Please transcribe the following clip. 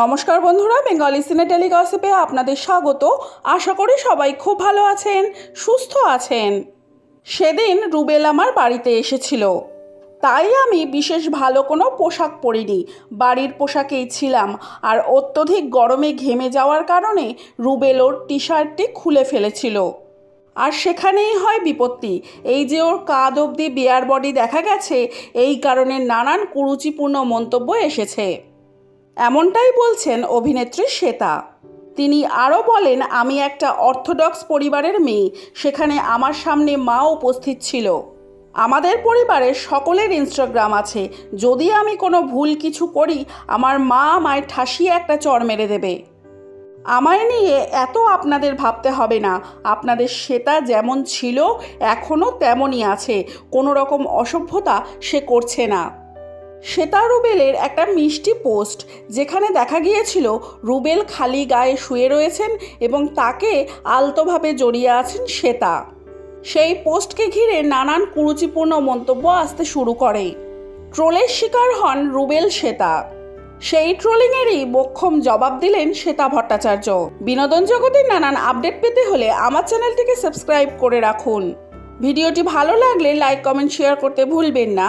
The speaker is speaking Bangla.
নমস্কার বন্ধুরা বেঙ্গলি সিনেটেলি গসিপে আপনাদের স্বাগত। আশা করি সবাই খুব ভালো আছেন, সুস্থ আছেন। সেদিন রুবেল আমার বাড়িতে এসেছিল। তাই আমি বিশেষ ভালো কোনো পোশাক পরিনি। বাড়ির পোশাকেই ছিলাম আর অত্যধিক গরমে ঘেমে যাওয়ার কারণে রুবেল ওর টি শার্টটি খুলে ফেলেছিল। আর সেখানেই হয় বিপত্তি। এই যে ওর কাঁধ অবধি বেয়ার বডি দেখা গেছে, এই কারণে নানান কুরুচিপূর্ণ মন্তব্য এসেছে। এমনটাই বলছেন অভিনেত্রী শ্বেতা। তিনি আরও বলেন, আমি একটা অর্থোডক্স পরিবারের মেয়ে, সেখানে আমার সামনে মা উপস্থিত ছিল। আমাদের পরিবারের সকলের ইনস্টাগ্রাম আছে। যদি আমি কোনো ভুল কিছু করি, আমার মা আমায় ঠাসিয়ে একটা চর মেরে দেবে। আমায় নিয়ে এত আপনাদের ভাবতে হবে না। আপনাদের শ্বেতা যেমন ছিল, এখনও তেমনই আছে। কোনো রকম অসভ্যতা সে করছে না। শ্বেতা রুবেলের একটা মিষ্টি পোস্ট যেখানে দেখা গিয়েছিল রুবেল খালি গায়ে শুয়ে রয়েছেন এবং তাকে আলতোভাবে জড়িয়ে আছেন শ্বেতা সেই পোস্টকে ঘিরে নানান কুরুচিপূর্ণ মন্তব্য আসতে শুরু করে। ট্রোলের শিকার হন রুবেল শ্বেতা সেই ট্রোলিংয়েরই বক্ষম জবাব দিলেন শ্বেতা ভট্টাচার্য। বিনোদন জগতের নানান আপডেট পেতে হলে আমার চ্যানেলটিকে সাবস্ক্রাইব করে রাখুন। ভিডিওটি ভালো লাগলে লাইক, কমেন্ট, শেয়ার করতে ভুলবেন না।